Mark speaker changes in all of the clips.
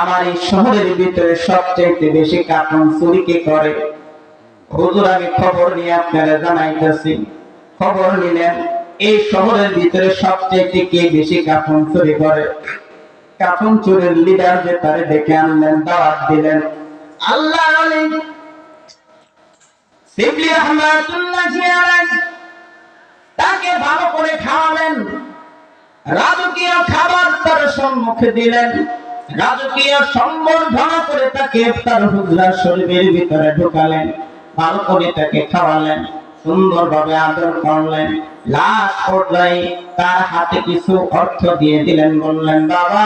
Speaker 1: আমার এই শহরের ভিতরে সবচেয়ে বেশি কাপন চুরি কে করে? হুজুর, আমি খবর নিয়ে আপনারা জানাইতেছি। খবর নিলেন, এই শহরের ভিতরে সবচেয়ে কে বেশি কাপন চুরি করে? কাপন চুরের লিডার যে তারে ডেকে আনলেন, দাওয়াত দিলেন। আল্লাহ আলী। শিবলি রহমাতুল্লাহ আলাইহি। তাকে ভালো করে খাওয়ালেন। রাজকীয় খাবার তার সম্মুখে দিলেন। রাজকীয় সম্বর্ধনা করে তাকে তার হুজরা শরীরের ভিতরে ঢুকালেন ভালো করে তাকে খাওয়ালেন আদর করলেন। পর্যায়ে তার হাতে কিছু অর্থ দিয়ে দিলেন, বললেন, বাবা,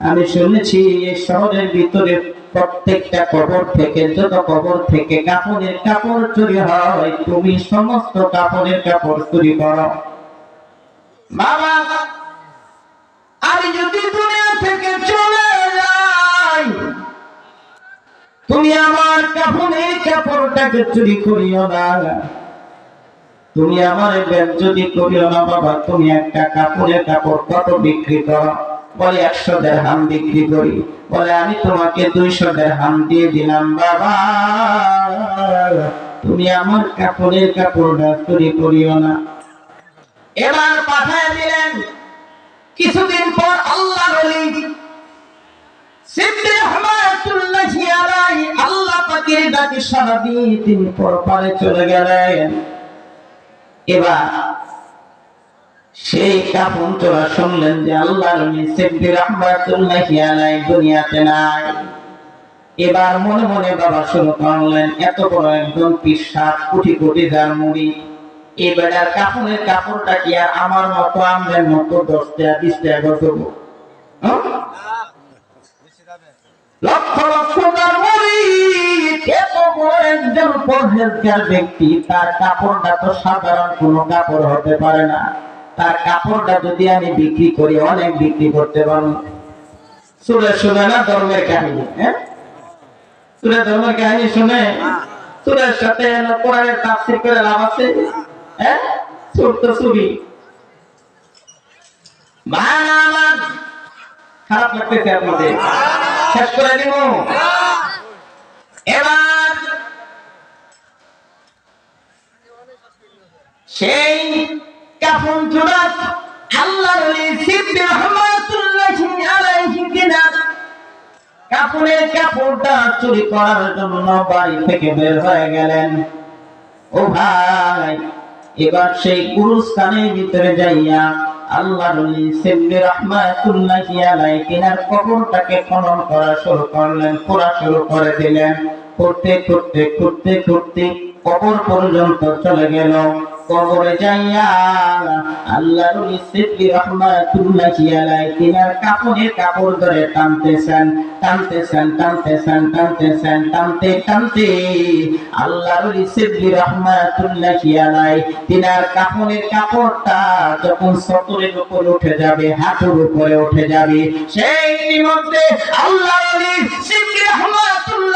Speaker 1: আমি শুনেছি এই শহরের ভিতরে প্রত্যেকটা কবর থেকে, যত কবর থেকে কাপড়ের কাপড় চুরি হয়, তুমি সমস্ত কাপড়ের কাপড় চুরি করো। বাবা আমি যদি দুনিয়া থেকে চলে যাই, তুমি আমার কাপড়ের কাপড়টাকে চুরি করিও না। তুমি আমার যদি করিও না, বাবা। তুমি একটা কাপড়ের কাপড় কত বিক্রি করো? বলে একশো দেড় হাম বিক্রি করি। বলে, আমি তোমাকে দুইশো দেড় হাম দিয়ে দিলাম, বাবা। তুমি আমার কাপড়ের কাপড়টা চুরি করিও না। এবার পাঠায় দিলেন কিছুদিন পর আল্লাহ দুনিয়াতে নাই। এবার মনে মনে বাবা শুরু করলেন, এত বড় একজন পিসাব, কোটি কোটি যার মুড়ি কাপড়ের কাপড়টা কি আর আমার মতো মতো দশ টাকা বিশ টাকা করব? লক্ষ লক্ষ যার মুড়ি এত বড় একজন পরহেজগার ব্যক্তি, তার কাপড়টা তো সাধারণ কাপড় হতে পারে না। তার কাপড়টা যদি আমি বিক্রি করি, অনেক বিক্রি করতে পারব। শুনে শুনে না ধর্মের কাহিনী হ্যাঁ? সুরে ধর্মের কাহিনী শুনে, সুরের সাথে লাভ আছে? হ্যাঁ? ভাইরা আমার, খারাপ লাগতেছে আপনাদের। শেষ করে দিব। এবার সেই কাপড়টা চুরি করার জন্য বাড়ি থেকে বের হয়ে গেলেন। ও ভাই এবার সেই গুরুস্থানের ভিতরে যাইয়া আল্লাহ নবী সিদ্দিক রহমাতুল্লাহি আলাইহি কিনার কবরটাকে খনন করা শুরু করলেন, খোঁড়া শুরু করে দিলেন। করতে করতে করতে করতে কবর পর্যন্ত চলে গেল। কবরে যাইয়া আল্লাহ নবী সিদ্দিক রহমাতুল্লাহি কিনার কাপড়ের কাপড় ধরে টানতেছেন টানতেছেন টানতেছেন টানতেছেন টানতে টানতে আল্লাহ নবী সিদ্দিক রহমাতুল্লাহি তিনার কাপড়ের কাপড়টা যখন সতরের উপর উঠে যাবে, হাঁটুর উপরে উঠে যাবে, সেই মধ্যে আল্লাহ নবী সিদ্দিক রহমাতুল্লাহি আলাইহি বেঁচে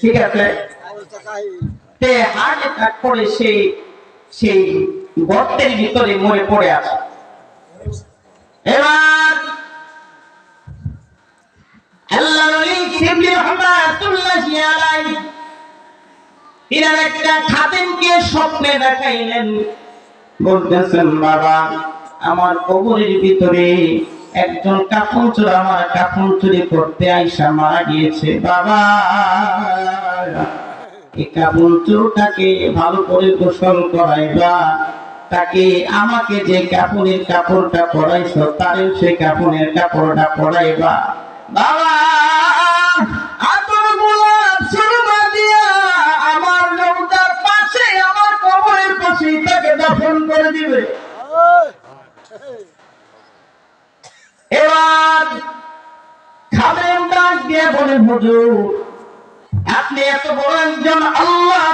Speaker 1: ঠিক আছে। তে হার্ট অ্যাটাক করে সেই গর্তের ভিতরে মরে পড়ে আছে এবার শিবলি আলাইহি তিনার একটা স্বপ্নে দেখাইলেন। বলতেছেন, বাবা, আমার কবরের ভিতরে একজন কাপন চোর, আমার কাপন চুরি করতে আইসা মারা গিয়েছে। বাবা এই কাপন চোরটাকে ভালো করে গোসল করাইবা। তাকে আমাকে যে কাপড়ের কাপড়টা পরাইছো, তারেও সেই কাপড়ের কাপড়টা পরাইবা। বাবা আমার কবরের পাশে তাকে দাফন করে দিবে। এবার খাবেন ডাক দিয়ে বলেন হুজুর, আপনি এত বড় একজন আল্লাহ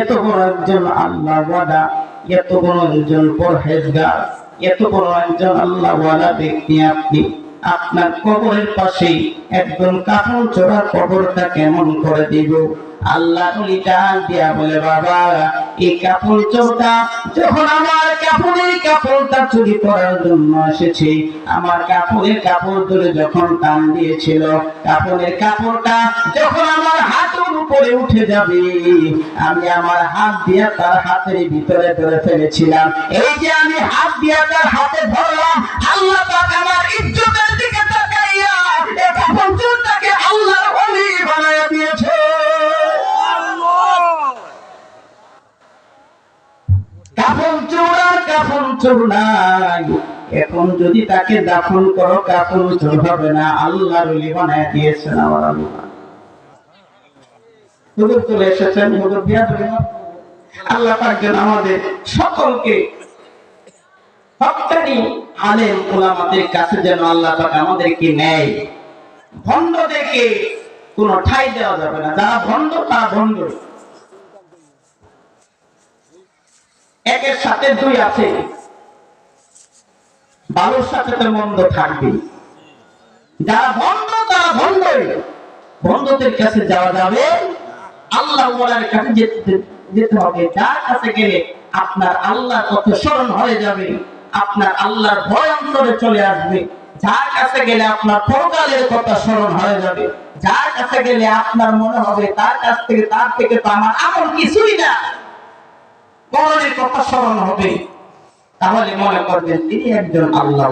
Speaker 1: এত বড় একজন আল্লাহ বাদা এত বড় একজন পরহেজগার, এত বড় একজন আল্লাহ বাদা ব্যক্তি আপনি, আপনার কবরের পাশে একজন কাপড় চোরা কবরটা কেমন করে দিব? আল্লাহ ওলিটা দিয়া বলে, বাবা এই কাপড় চোরটা যখন আমার কাপড়ের কাপড়টা চুরি করার জন্য এসেছে, আমার কাপড়ের কাপড় ধরে যখন টান দিয়েছিল, কাপড়ের কাপড়টা যখন আমার হাতের উপরে উঠে যাবে, আমি আমার হাত দিয়ে তার হাতের ভিতরে ধরে ফেলেছিলাম। এই যে আমি হাত দিয়ে তার হাতে ধরলাম, আল্লাহ পাক আমার ইজ্জতের দিকে তাকাইয়া, এই কাপড় চোরটাকে আল্লাহর ওলি বানায়া দিয়েছে। নাই। এখন যদি তাকে দাফন করো, কাফন চোর হবে না। আল্লাহ রলি বানায় দিয়েছেন আমার আল্লাহ। হুজুর চলে এসেছেন, হুজুর বিয়া ধরে না। আল্লাহ আমাদের সকলকে আলেম ওলামাদের কাছে যেন আল্লাহ পাক আমাদেরকে নেয়। ভণ্ডদেরকে কোনো ঠাই দেওয়া যাবে না। যারা ভণ্ড, তারা ভণ্ড। একের সাথে দুই আছে। ভালোর সাথে তো মন্দ থাকবে। যারা ভণ্ড তারা ভণ্ডই ভণ্ডদের কাছে যাওয়া যাবে। আল্লাহ ওয়ালার কাছে যেতে যেতে হবে। যার কাছে গেলে আপনার আল্লাহর কথা স্মরণ হয়ে যাবে। আপনার আল্লাহর ভয় অন্তরে চলে আসবে। যার কাছে গেলে আপনার পরকালের কথা স্মরণ হয়ে যাবে। যার কাছে গেলে আপনার মনে হবে, তার কাছ থেকে, তার থেকে তো আমার আমল কিছুই না। মরণের কথা স্মরণ হবে। তাহলে মনে করবেন তিনি একজন আল্লাহ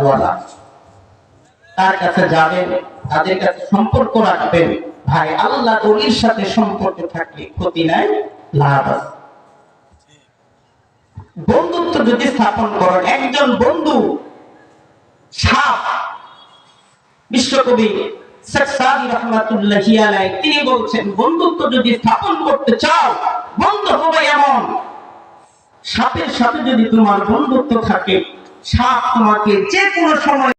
Speaker 1: তার কাছে যাবেন, তাদের কাছে সম্পর্ক রাখবেন। ভাই, আল্লাহ ওলির সাথে সম্পর্ক থাকলে ক্ষতি নাই, লাভ আছে। বন্ধুত্ব যদি স্থাপন করেন, একজন বন্ধু, সাপ, বিশ্বকবি তিনি বলছেন, বন্ধুত্ব যদি স্থাপন করতে চাও, বন্ধু হবে এমন সাপের সাথে যদি তোমার বন্ধুত্ব থাকে সাপ তোমাকে যে কোনো সময়